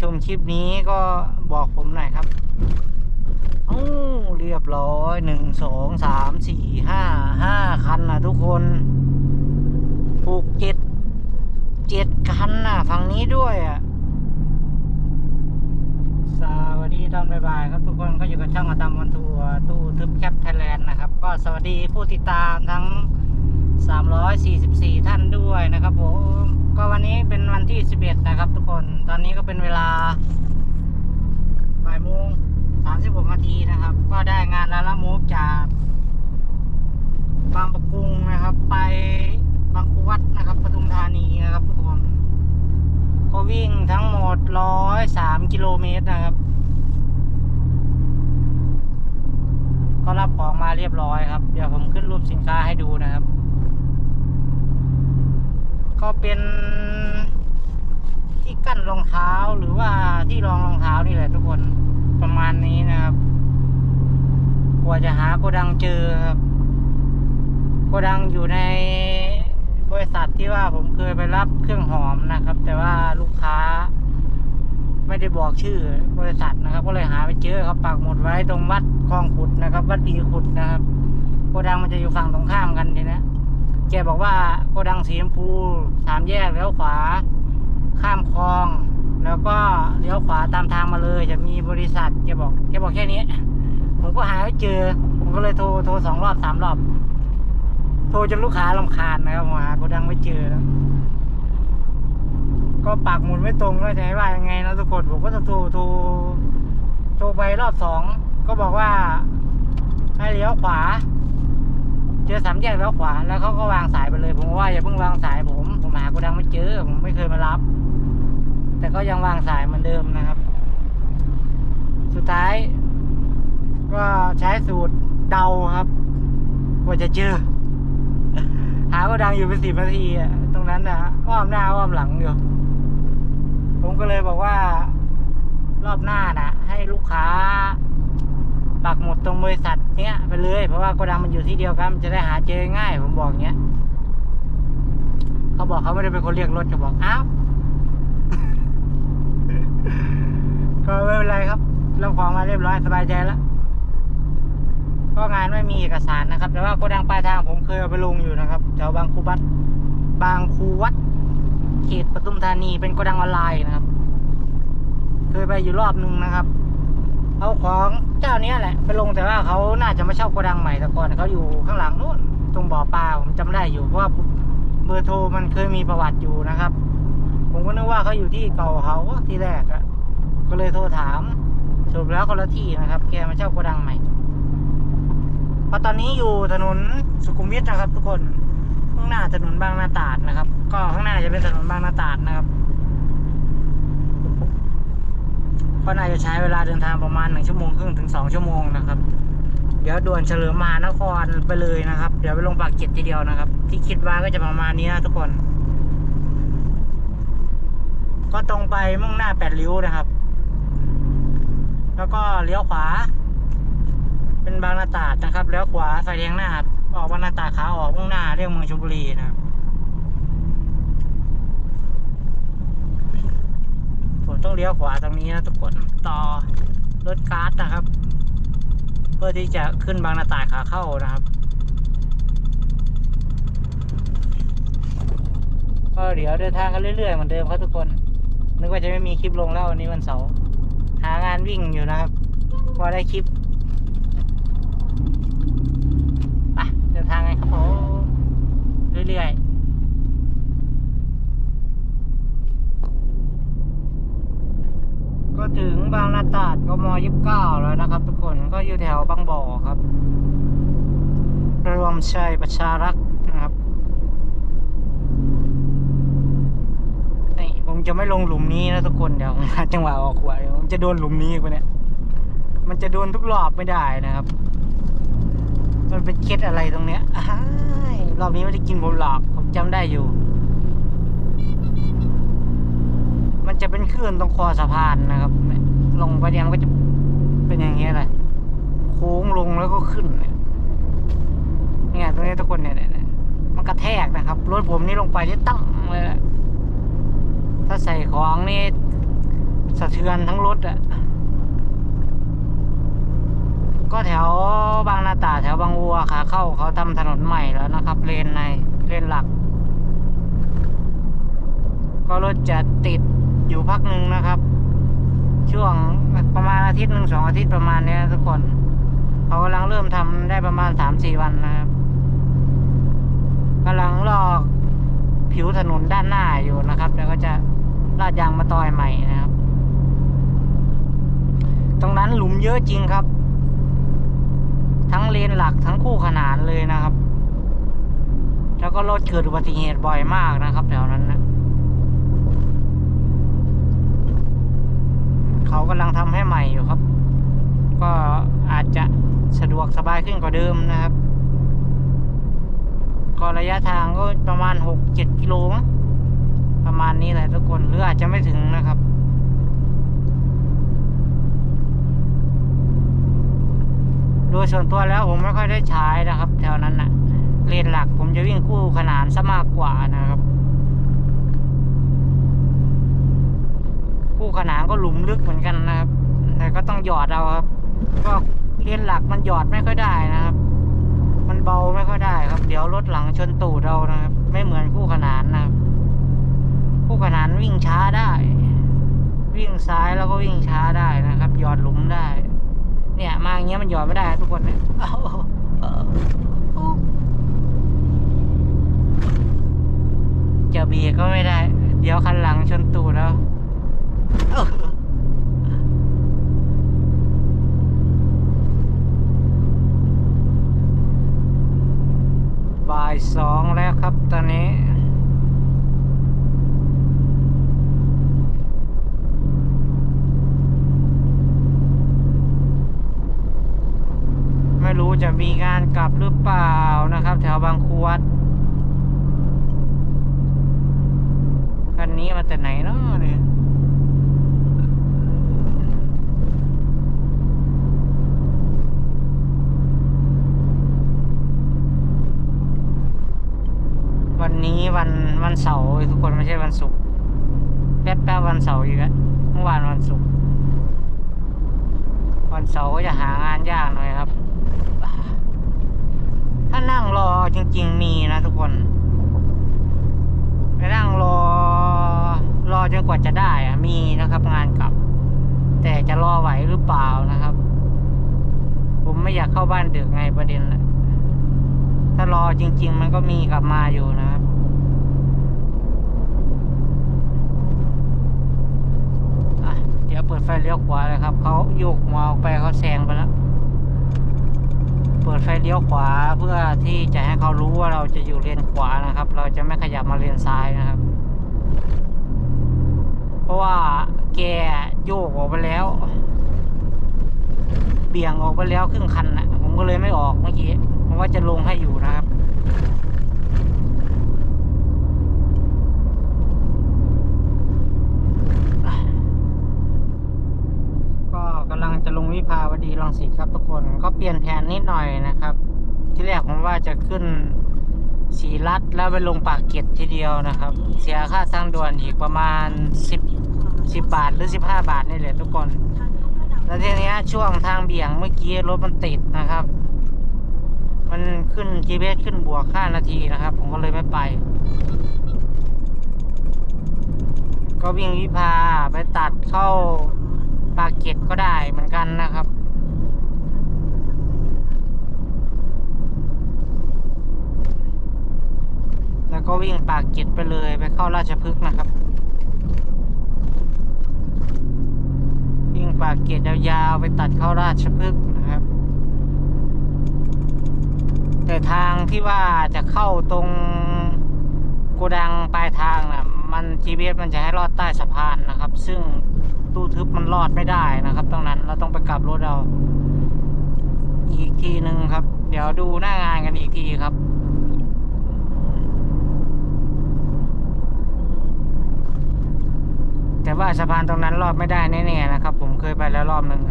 ชมคลิปนี้ก็บอกผมหน่อยครับโอ้เรียบร้อยหนึ่งสองสามสี่ห้าห้าคันนะทุกคนผูกเจ็ดเจ็ดคันนะฝั่งนี้ด้วยอะสวัสดีตอนบ่ายๆครับทุกคนก็อยู่กับช่างอาตามวันทัวร์ตู้ทึบแคปไทยแลนด์นะครับ ก็สวัสดีผู้ติดตามทั้ง 344 ท่านด้วยนะครับผมก็วันนี้เป็นวันที่ 11 นะครับทุกคนตอนนี้ก็เป็นเวลาบ่ายโมง36นาทีนะครับ ก็ได้งานแล้วละมูฟจากบางประกุงนะครับ ไปบางปูวัดนะครับปทุมธานีนะครับทุกคนก็วิ่งทั้งหมด 103 กิโลเมตรนะครับ ก็รับของมาเรียบร้อยครับ เดี๋ยวผมขึ้นรูปสินค้าให้ดูนะครับ ก็เป็นที่กั้นรองเท้าหรือว่าที่รองรองเท้านี่แหละทุกคนประมาณนี้นะครับ กว่าจะหาโกดังเจอครับโกดังอยู่ในบริษัทที่ว่าผมเคยไปรับเครื่องหอมนะครับ แต่ว่าลูกค้า ไม่ได้บอกชื่อบริษัทนะครับ ก็เลยหาไม่เจอครับปักหมุดไว้ตรงวัดคลองขุดนะครับ วัดดีขุดนะครับโกดังมันจะอยู่ฝั่งตรงข้ามกันทีนะ แกบอกว่าโกดังสีชมพูสามแยกเลี้ยวขวา ข้ามคลอง แล้วก็เลี้ยวขวาตามทางมาเลย จะมีบริษัทแกบอกแกบอกแค่นี้ ผมก็หาไม่เจอ ผมก็เลยโทรโทรสองรอบสามรอบ โทรจนลูกค้าลำคาญนะครับผมหาโกดังไม่เจอแล้วก็ปักหมุดไม่ตรงก็จะให้ว่ายังไงนะทุกคนผมก็จะโทรโทรโทรไปรอบสองก็บอกว่าให้เลี้ยวขวา เจอสามแยกเลี้ยวขวา แล้วเขาก็วางสายไปเลย ผมว่าอย่าเพิ่งวางสายผม ผมหาโกดังไม่เจอ ผมไม่เคยมารับ แต่ก็ยังวางสายเหมือนเดิมนะครับ สุดท้าย ก็ใช้สูตรเดาครับกว่าจะเจอ หาโกดังอยู่เป็นสิบนาทีตรงนั้นนะอ้อมหน้าอ้อมหลังอยู่ผมก็เลยบอกว่ารอบหน้านะให้ลูกค้าปักหมุดตรงบริษัท เลย เพราะว่าโกดังมันอยู่ที่เดียวกันมันจะได้หาเจอง่าย ผมบอกเงี้ยเขาบอกเขาไม่ได้เป็นคนเรียกรถเขาบอกอ้าวก็ไม่เป็นไรครับเราของมาเรียบร้อยสบายใจแล้วก็งานไม่มีเอกสารนะครับ แต่ว่าโกดังปลายทางผมเคยเอาไปลงอยู่นะครับแถวบางคูวัดบางคูวัด เขตปทุมธานีเป็นโกดังออนไลน์นะครับ เคยไปอยู่รอบนึงนะครับ เอาของเจ้าเนี้ยแหละไปลงแต่ว่าเขาน่าจะม่เช่าโกดังใหม่แต่ก่อนเขาอยู่ข้างหลังนู้นตรงบ่อปลาผมจำได้อยู่เพราะว่าเบอร์โทรมันเคยมีประวัติอยู่นะครับ ผมก็นึกว่าเขาอยู่ที่เก่าเขาที่แรกอะก็เลยโทรถามสรุปแล้วคนละที่นะครับ แกมาเช่าโกดังใหม่พราะตอนนี้อยู่ถนนสุขุมวิทนะครับ ทุกคนข้างหน้าถนนบางนาตราดนะครับ ก็ข้างหน้าจะเป็นถนนบางนาตราดนะครับ ก็น่าจะใช้เวลาเดินทางประมาณหนึ่งชั่วโมงครึ่งถึงสองชั่วโมงนะครับ เดี๋ยวด่วนเฉลิมมานครไปเลยนะครับ เดี๋ยวไปลงปากเก็ดทีเดียวนะครับ ที่คิดว่าก็จะประมาณนี้นะทุกคน ก็ตรงไปมุ่งหน้าแปดริ้วนะครับ แล้วก็เลี้ยวขวา เป็นบางนาตาดนะครับเลี้ยวขวาไฟแดงหน้าออกบางนาตาขาออกมุ่งหน้าเรียกเมืองชลบุรีนะครับ ผม ต้องเลี้ยวขวาตรงนี้นะทุกคนต่อรถการ์ดนะครับ เพื่อที่จะขึ้นบางนาตายขาเข้านะครับก็เดี๋ยวเดินทางกันเรื่อยๆเหมือนเดิมครับทุกคน นึกว่าจะไม่มีคลิปลงแล้ววันนี้วันเสาร์หางานวิ่งอยู่นะครับ พอได้คลิปเดินทางไงครับผมเรื่อยๆ ก็ถึง บางนาตราดกมยี่สิบเก้าแล้วนะครับ ทุกคนก็อยู่แถวบางบ่อครับ รวมชัยประชารักษ์นะครับนี่ผมจะไม่ลงหลุมนี้นะทุกคนเดี๋ยวผมหาจังหวะออกขวาเดี๋ยวผมจะโดนหลุมนี้ไปเนี่ยมันจะโดนทุกรอบไม่ได้นะครับ มันเป็นเคล็ดอะไรตรงเนี้ยอ้ายรอบนี้ไม่ได้กินผมหลอกผมจำได้อยู่ มันจะเป็นคลื่นตรงคอสะพานนะครับ ลงไปเนี่ยมันก็จะเป็นอย่างเงี้ยแหละโค้งลงแล้วก็ขึ้นเนี่ยตรงนี้ทุกคนเนี่ยมันกระแทกนะครับรถผมนี่ลงไปนี่ตั้งเลยแหละถ้าใส่ของนี่สะเทือนทั้งรถอะก็แถวบางนาตาแถวบางวัวขาเข้าเขาทำถนนใหม่แล้วนะครับ เลนในเลนหลัก ก็รถจะติดอยู่พักหนึ่งนะครับ ช่วงประมาณอาทิตย์หนึ่งสองอาทิตย์ประมาณนี้ทุกคนเขากำลังเริ่มทำได้ประมาณสามสี่วันนะครับกำลังลอกผิวถนนด้านหน้าอยู่นะครับ แล้วก็จะลาดยางมาตอยใหม่นะครับ ตรงนั้นหลุมเยอะจริงครับ ทั้งเลนหลักทั้งคู่ขนานเลยนะครับ แล้วก็รถเกิดอุบัติเหตุบ่อยมากนะครับแถวนั้นนะ เขากำลังทำให้ใหม่อยู่ครับ ก็อาจจะสะดวกสบายขึ้นกว่าเดิมนะครับ ก็ระยะทางก็ประมาณหกเจ็ดกิโลมั้งประมาณนี้แหละทุกคนหรืออาจจะไม่ถึงนะครับ โดยส่วนตัวแล้วผมไม่ค่อยได้ใช้นะครับ แถวนั้นนะเลนหลักผมจะวิ่งคู่ขนานซะมากกว่านะครับ ขนานก็หลุมลึกเหมือนกันนะครับ แต่ก็ต้องหยอดเอาครับ ก็เลนหลักมันหยอดไม่ค่อยได้นะครับ มันเบาไม่ค่อยได้ครับ เดี๋ยวรถหลังชนตูดเรานะครับ ไม่เหมือนคู่ขนานนะครับ คู่ขนานวิ่งช้าได้ วิ่งซ้ายแล้วก็วิ่งช้าได้นะครับ หยอดหลุมได้ เนี่ยมาอย่างเงี้ยมันหยอดไม่ได้ทุกคนเนี่ยเจะเบียก็ไม่ได้ เดี๋ยวคันหลังชนตูดแล้ว บ่ายสองแล้วครับตอนนี้ ไม่รู้จะมีงานกลับหรือเปล่านะครับ แถวบางครวดคันนี้มาแต่ไหนเนาะเนี่ย วันนี้วันวันเสาร์ทุกคนไม่ใช่วันศุกร์แป๊บแป๊บวันเสาร์อีกแล้วเมื่อวานวันศุกร์วันเสาร์ก็จะหางานยากหน่อยครับ ถ้านั่งรอจริง ๆ มีนะทุกคนไปนั่งรอ รอจนกว่าจะได้อะมีนะครับงานกลับ แต่จะรอไหวหรือเปล่านะครับ ผมไม่อยากเข้าบ้านดึกไงประเด็นนะถ้ารอจริง ๆ มันก็มีกลับมาอยู่นะครับ อะเดี๋ยวเปิดไฟเลี้ยวขวาเลยครับเขาโยกหัวออกไปเขาแซงไปแล้วเปิดไฟเลี้ยวขวาเพื่อที่จะให้เขารู้ว่าเราจะอยู่เลนขวานะครับ เราจะไม่ขยับมาเลนซ้ายนะครับ เพราะว่าแกโยกออกไปแล้ว เบี่ยงออกไปแล้วครึ่งคันนะผมก็เลยไม่ออกเมื่อกี้ผมว่าจะลงให้อยู่นะครับ ก็กำลังจะลงวิภาวดีรัง สิครับทุกคนก็เปลี่ยนแผนนิดหน่อยนะครับ ที่แรกผมว่าจะขึ้นสีรัดแล้วไปลงปากเกร็ดทีเดียวนะครับ เสียค่าทางด่วนอีกประมาณ 10 10 บาทหรือ 15 บาทนี่แหละทุกคน แล้วทีนี้ช่วงทางเบี่ยงเมื่อกี้รถมันติดนะครับ มันขึ้น GPS ขึ้นบวก5นาทีนะครับ ผมก็เลยไม่ไป ก็วิ่งวิภาไปตัดเข้าปากเกร็ดก็ได้เหมือนกันนะครับ แล้วก็วิ่งปากเกร็ดไปเลยไปเข้าราชพฤกษ์นะครับ วิ่งปากเกร็ดยาวๆไปตัดเข้าราชพฤกษ์นะครับ แต่ทางที่ว่าจะเข้าตรงโกดังปลายทางนะมัน GPS มันจะให้ลอดใต้สะพานนะครับ ซึ่งตู้ทึบมันลอดไม่ได้นะครับ ตรงนั้นเราต้องไปกลับรถเราอีกทีหนึ่งครับ เดี๋ยวดูหน้างานกันอีกทีครับ แต่ว่าสะพานตรงนั้นรอดไม่ได้แน่ๆนะครับ ผมเคยไปแล้วรอบหนึ่ง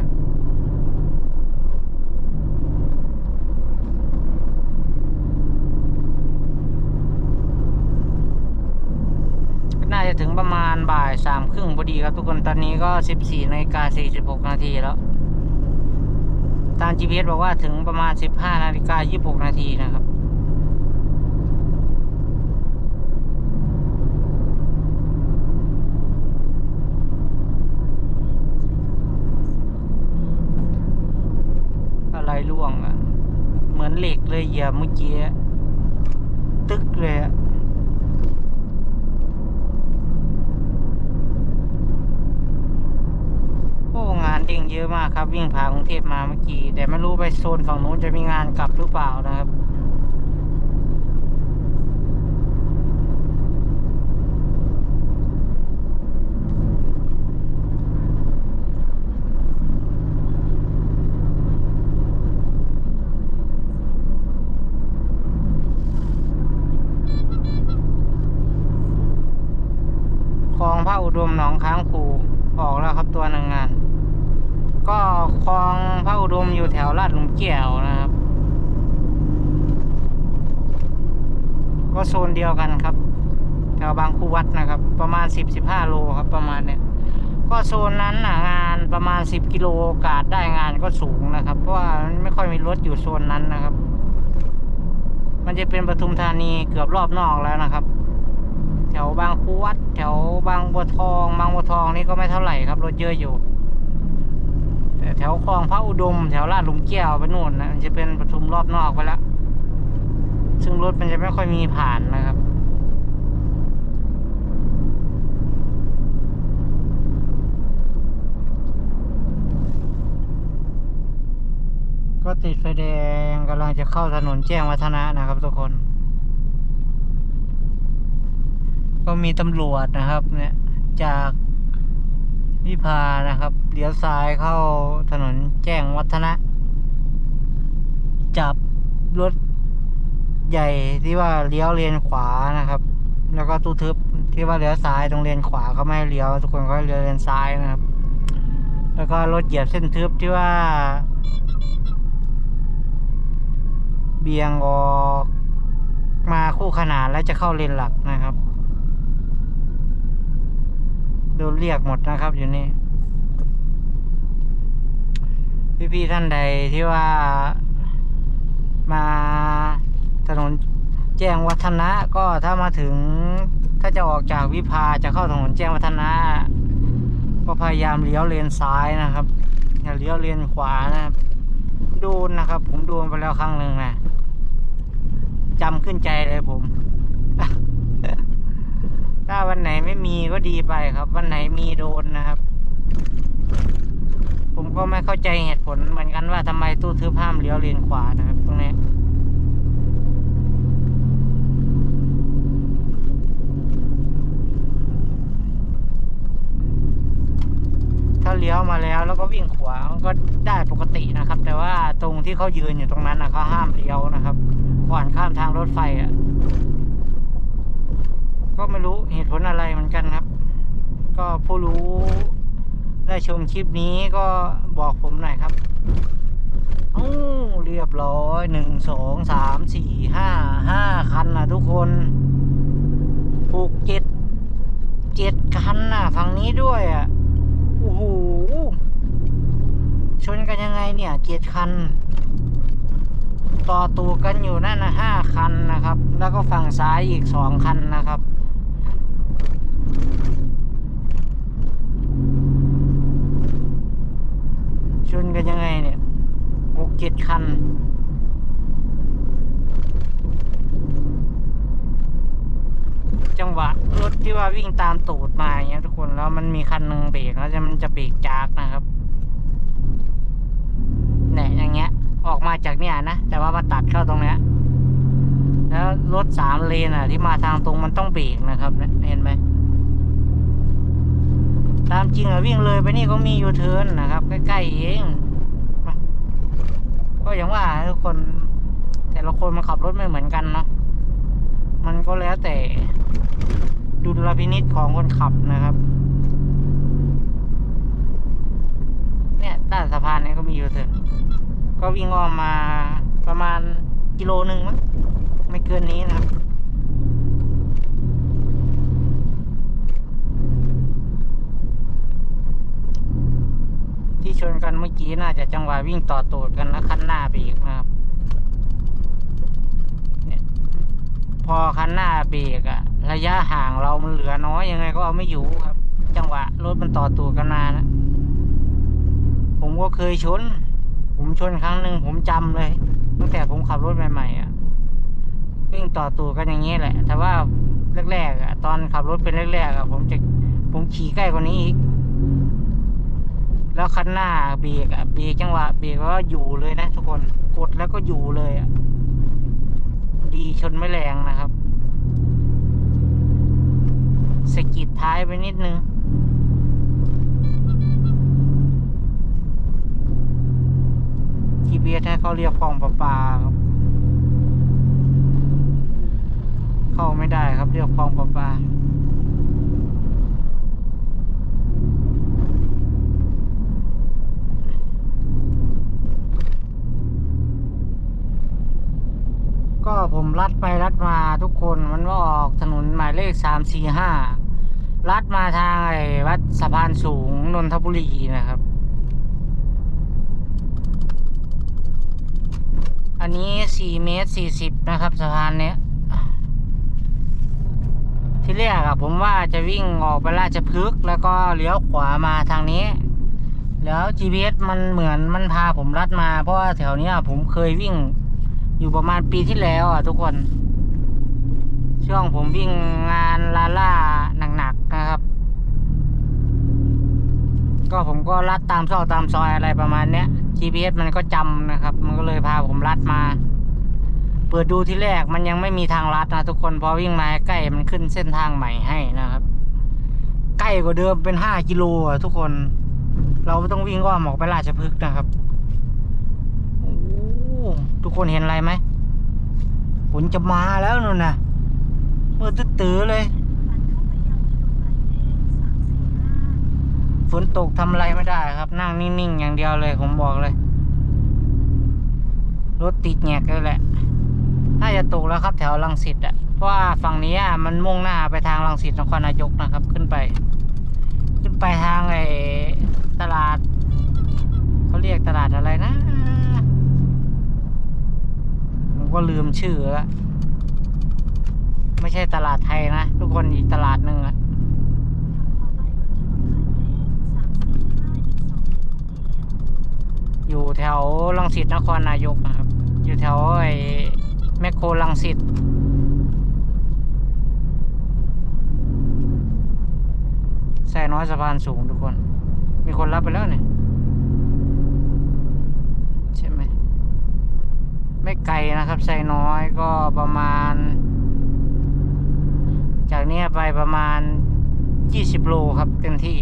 น่าจะจะถึงประมาณบ่ายสามครึ่งพอดีครับทุกคนตอนนี้ก็สิบสี่นาฬิกาสี่สิบหกนาทีแล้ว ตาม GPS บอกว่าถึงประมาณสิบห้านาฬิกายี่สิบหกนาทีนะครับ ล่วงอะเหมือนเหล็กเลยเหยียบเมื่อกี้ตึกเลยอะโอ้งานเด้งเยอะมากครับ วิ่งผ่ากรุงเทพมาเมื่อกี้ แต่ไม่รู้ไปโซนฝั่งนู้นจะมีงานกลับหรือเปล่านะครับ คลองพระอุดมหนองค้างผูออกแล้วครับตัวหนึ่งงาน ก็คลองพระอุดมอยู่แถวลาดหลุมแก้วนะครับ ก็ โซนเดียวกันครับแถวบางคูวัดนะครับ ประมาณสิบสิบห้าโลครับประมาณเนี้ยก็โซนนั้นนะงานประมาณสิบกิโลโอกาสได้งานก็สูงนะครับ เพราะว่าไม่ค่อยมีรถอยู่โซนนั้นนะครับ มันจะเป็นปทุมธานีเกือบรอบนอกแล้วนะครับ แถวบางคูวัด แถวบางบัวทอง บางบัวทองนี่ก็ไม่เท่าไหร่ครับรถเยอะอยู่แต่แถวคลองพระอุดม แถวลาดหลุมแก้วไปนู่นนะจะเป็นปทุมรอบนอกไปแล้ว ซึ่งรถมันจะไม่ค่อยมีผ่านนะครับ ก็ติดไฟแดงกำลังจะเข้าถนนแจ้งวัฒนะนะครับทุกคน ก็มีตำรวจนะครับเนี่ยจากวิภานะครับเลี้ยวซ้ายเข้าถนนแจ้งวัฒนะ จับรถ ใหญ่ที่ว่าเลี้ยวเลนขวานะครับ แล้วก็ตู้ทึบที่ว่าเลี้ยวซ้ายตรงเลนขวาเขาไม่เลี้ยวทุกคนก็เลี้ยวเลนซ้ายนะครับ แล้วก็รถเหยียบเส้นทึบที่ว่า เบี่ยงออกมาคู่ขนานแล้วจะเข้าเลนหลักนะครับโดนเรียกหมดนะครับอยู่นี่พี่ๆท่านใดที่ว่ามา ถนนแจ้งวัฒนะก็ถ้ามาถึงถ้าจะออกจากวิภาจะเข้าถนนแจ้งวัฒนะ ก็พยายามเลี้ยวเลนซ้ายนะครับอย่าเลี้ยวเลนขวานะครับโดนนะครับ ผมโดนไปแล้วครั้งหนึ่งนะจำขึ้นใจเลยผม ถ้าวันไหนไม่มีก็ดีไปครับ วันไหนมีโดนนะครับ ผมก็ไม่เข้าใจเหตุผลเหมือนกันว่าทำไมตู้ทึบห้ามเลี้ยวเลนขวานะครับ ตรงนี้ ถ้าเลี้ยวมาแล้วแล้วก็วิ่งขวามันก็ได้ปกตินะครับ แตรงที่เขายืนอยู่ตรงนั้นนะเขาห้ามเลี้ยวนะครับก่อนข้ามทางรถไฟอะ ก็ไม่รู้เหตุผลอะไรเหมือนกันครับ ก็ผู้รู้ได้ชมคลิปนี้ก็บอกผมหน่อยครับเอ้เรียบร้อยหนึ่งสองสามสี่ห้าห้าคันนะทุกคนหกเจ็ดเจ็ดคันนะฝั่งนี้ด้วยอะโอ้โห ชนกันยังไงเนี่ยเจ็ดคัน ต่อตัวกันอยู่นั่นนะห้าคันนะครับ แล้วก็ฝั่งซ้ายอีกสองคันนะครับชนกันยังไงเนี่ยหกเจ็ดคันจังหวะรถที่ว่าวิ่งตามตูดมาอย่างเงี้ยทุกคนแล้วมันมีคันหนึ่งเบรกแล้วจะมันจะเบรกจากนะครับ เนี่ยอย่างเงี้ย ออกมาจากเนี่ยนะ แต่ว่ามาตัดเข้าตรงเนี้ย แล้วรถสามเลนอะ ที่มาทางตรงมันต้องเบรกนะครับเห็นไหมตามจริงอะวิ่งเลยไปนี่ก็มียูเทิร์นนะครับ ใกล้ๆเองก็อย่างว่าทุกคน แต่ละคนมันขับรถไม่เหมือนกันเนาะมันก็แล้วแต่ดุลพินิษของคนขับนะครับ ด้านสะพานนี้ก็มีอยู่เถอนก็วิ่งอ้อมมาประมาณกิโลหนึ่งมั้งไม่เกินนี้นะครับที่ชนกันเมื่อกี้น่าจะจังหวะวิ่งต่อตูดกันแล้วคันหน้าไปอีกนะครับเนี่ยพอคันหน้าเบรกอะระยะห่างเรามันเหลือน้อยยังไงก็เอาไม่อยู่ครับ จังหวะรถมันต่อตูดกันมานะ ผมก็เคยชน ผมชนครั้งหนึ่งผมจำเลย ตั้งแต่ผมขับรถใหม่ๆอะวิ่งต่อตูดกันอย่างนี้แหละ แต่ว่าแรกๆอะตอนขับรถเป็นแรกๆอะผมจะผมขี่ใกล้กว่านี้อีก แล้วคันหน้าเบรกอะเบรกจังหวะเบรกแล้วก็อยู่เลยนะ ทุกคนกดแล้วก็อยู่เลยอะดีชนไม่แรงนะครับสกิดท้ายไปนิดนึง GPS ให้เขาเรียกคลองประปาครับ เข้าไม่ได้ครับเรียกคลองประปาก็ผมลัดไปลัดมาทุกคนมันว่าออกถนนหมายเลขสามสี่ห้าลัดมาทางไอ้วัดสะพานสูงนนทบุรีนะครับ อันนี้สี่เมตรสี่สิบนะครับสะพานเนี้ย ที่แรกอะผมว่าจะวิ่งออกไปราชพฤกษ์แล้วก็เลี้ยวขวามาทางนี้ แล้ว GPS มันเหมือนมันพาผมลัดมา เพราะว่าแถวเนี้ยผมเคยวิ่งอยู่ประมาณปีที่แล้วอะทุกคน ช่วงผมวิ่งงานลาล่าหนักๆนะครับ ก็ผมก็ลัดตามซอกตามซอยอะไรประมาณเนี้ย GPS มันก็จำนะครับ มันก็เลยพาผมลัดมา เปิดดูที่แรกมันยังไม่มีทางลัดนะทุกคนพอวิ่งมาใกล้มันขึ้นเส้นทางใหม่ให้นะครับ ใกล้กว่าเดิมเป็นห้ากิโลอะทุกคน เราต้องวิ่งอ้อมออกไปราชพฤกษ์นะครับโอ้ทุกคนเห็นอะไรไหมฝนจะมาแล้วนู่นนะมืดตื้อเลย ฝนตกทำอะไรไม่ได้ครับ นั่งนิ่งๆ อย่างเดียวเลยผมบอกเลย รถติดแงกเลยแหละ น่าจะตกแล้วครับแถวลังสิตอะ เพราะว่าฝั่งนี้อะมันมุ่งหน้าไปทางลังสิตนครนายกนะครับ ขึ้นไป ขึ้นไปทางไอ้ตลาดเขาเรียกตลาดอะไรนะผมก็ลืมชื่อแล้วไม่ใช่ตลาดไทยนะ ทุกคนอีกตลาดหนึ่งอะอยู่ แถวลังสิตนครนายกนะครับ อยู่แถวไอ้แมคโครลังสิตแส่น้อยสะพานสูงทุกคน มีคนรับไปแล้วเนี่ยใช่ไหมไม่ไกลนะครับไซน้อยก็ประมาณ จากเนี้ยไปประมาณ 20 โลครับเต็มที่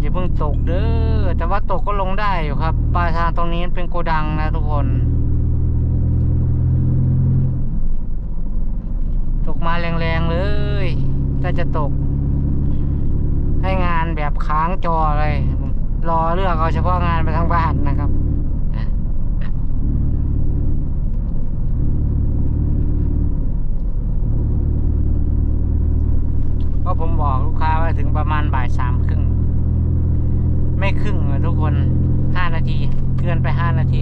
อย่าเพิ่งตกเด้อ แต่ว่าตกก็ ลงได้อยู่ครับปลายทางตรงนี้เป็นโกดังนะทุกคนตกมาแรงๆเลยถ้าจะตก ให้งานแบบค้างจอเลย รอเลือกเอาเฉพาะงานไปทางบ้านนะครับก็ผมบอกลูกค้าว่าถึงประมาณบ่ายสามครึ่ง ไม่ครึ่งอะทุกคนห้านาที เกินไปห้านาที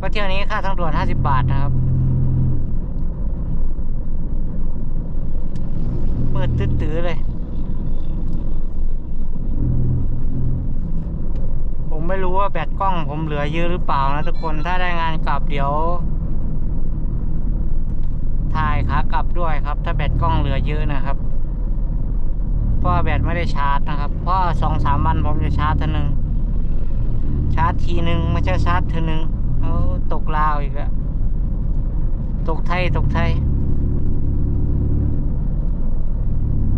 ก็เที่ยวนี้ค่าทางด่วนห้าสิบบาทนะครับเมืดตื้อๆเลย ผมไม่รู้ว่าแบตกล้องผมเหลือเยอะหรือเปล่านะทุกคนถ้าได้งานกลับเดี๋ยวถ่ายขากลับด้วยครับ ถ้าแบตกล้องเหลือเยอะนะครับ ราะว่าแบตไม่ได้ชาร์จนะครับ เพราะสองสามวันผมจะชาร์จทีหนึ่งชาร์จทีหนึ่งไม่ใช่ชาร์จทีหนึ่งเอาตกลาวอีกแล้วตกไทยตกไทย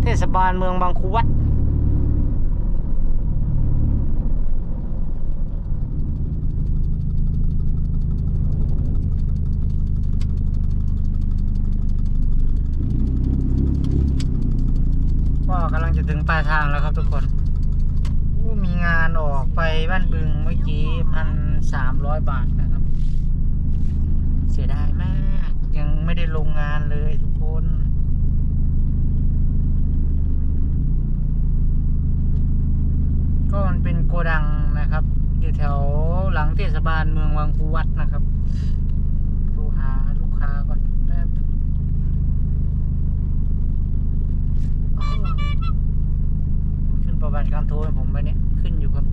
เทศบาลเมืองบางคูวัด ก็กำลังจะถึงปลายทางแล้วครับทุกคนมีงานออกไปบ้านบึงเมื่อกี้พันสามร้อยบาทนะครับ เสียดายมาก ยังไม่ได้ลงงานเลยทุกคนก็มันเป็นโกดังนะครับ อยู่แถวหลังเทศบาลเมืองวังคูวัดนะครับ ขึ้นประวัติการโทรผมไปเนี่ย ขึ้นอยู่กับ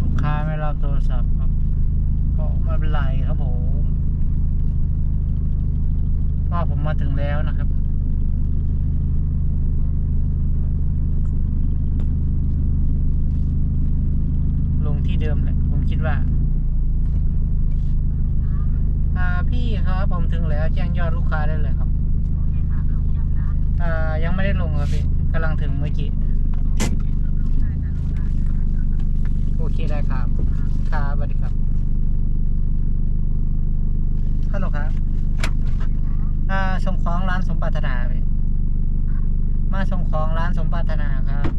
ลูกค้าไม่รับโทรศัพท์ครับ ก็ไม่เป็นไรครับผมว่าผมมาถึงแล้วนะครับ ลงที่เดิมแหละ ผมคิดว่า อ่าพี่ครับผมถึงแล้วแจ้งยอดลูกค้าได้เลยครับ อ่ายังไม่ได้ลงครับพี่กำลังถึงเมื่อกี้ โอเคได้ครับ ครับสวัสดีครับ ฮัลโหลครับ อ่าส่งของร้านสมปรารถนาเลยมาส่งของร้านส มปรารถนาครับ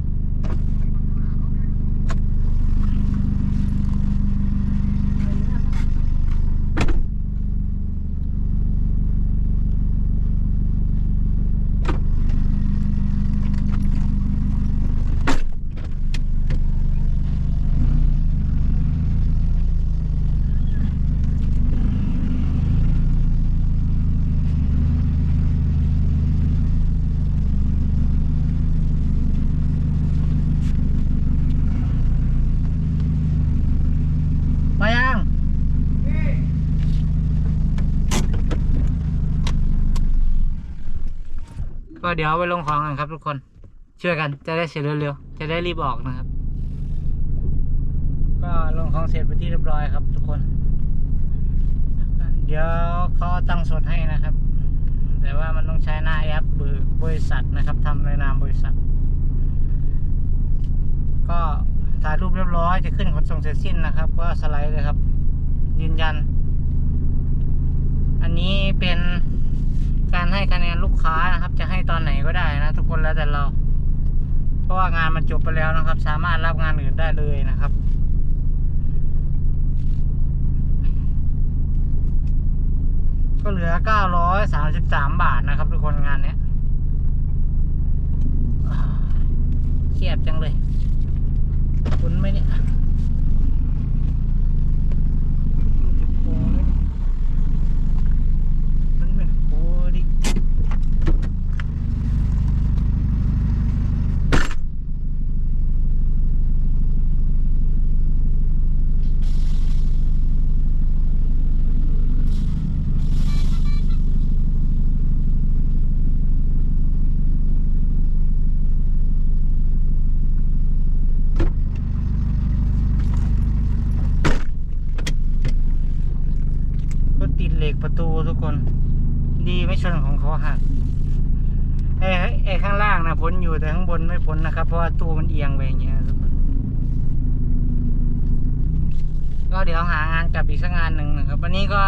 มายัง ก็ เดี๋ยวไปลงของกันครับทุกคน ช่วยกันจะได้เสร็จเร็วๆ จะได้รีบออกนะครับ ก็ลงของเสร็จไปที่เรียบร้อยครับทุกคน เดี๋ยวเขาตั้งสดให้นะครับ แต่ว่ามันต้องใช้หน้าแอปบรบริษัทนะครับทำในนามบริษัท ก็ถ่ายรูปเรียบร้อยจะขึ้นขนส่งเสร็จสิ้นนะครับ ก็สไลด์เลยครับ ยืนยัน อันนี้เป็น การให้คะแนนลูกค้านะครับ จะให้ตอนไหนก็ได้นะ ทุกคนแล้วแต่เรา เพราะว่างานมันจบไปแล้วนะครับ สามารถรับงานอื่นได้เลยนะครับก็เหลือ 933 บาทนะครับ ทุกคนงานเนี้ยเครียดจังเลย คุณไหมเนี่ยมันไม่โคดิก็ติดเหล็กประตูทุกคน ดีไม่ชนของเขาหักไอ้ไอ้ข้างล่างนะพ้นอยู่แต่ข้างบนไม่พ้นนะค รับเพราะว่าตู้มันเอียงไปอย่างเงี้ยทุกคนก็เดี๋ยวหางานกลับอีกสักงานหนึ่งนะครับ วันนี้ก็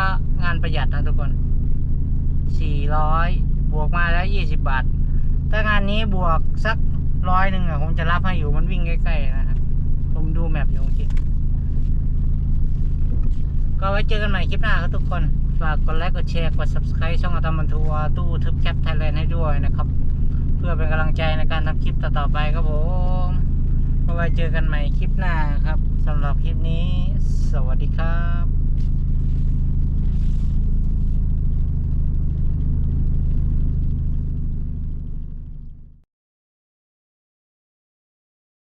งานประหยัดนะทุกคนสี่ร้อยบวกมาแล้วยี่สิบบาท ถ้างานนี้บวกสักร้อยหนึ่งอะผมจะรับให้อยู่มันวิ่งใกล้ๆนะครับ ผมดูแมพอยู่เมื่อกี้ก็ไว้เจอกันใหม่คลิปหน้าครับทุกคน ฝากกดไลค์กดแชร์กด subscribe ช่องอาตอมบันทัวร์ตู้ทึบแคปไทยแลนด์ให้ด้วยนะครับ พื่อเป็นกำลังใจในการทำคลิปต่อๆไปครับผมเอาไว้เจอกันใหม่คลิปหน้าครับสำหรับคลิปนี้ สวัสดีครับ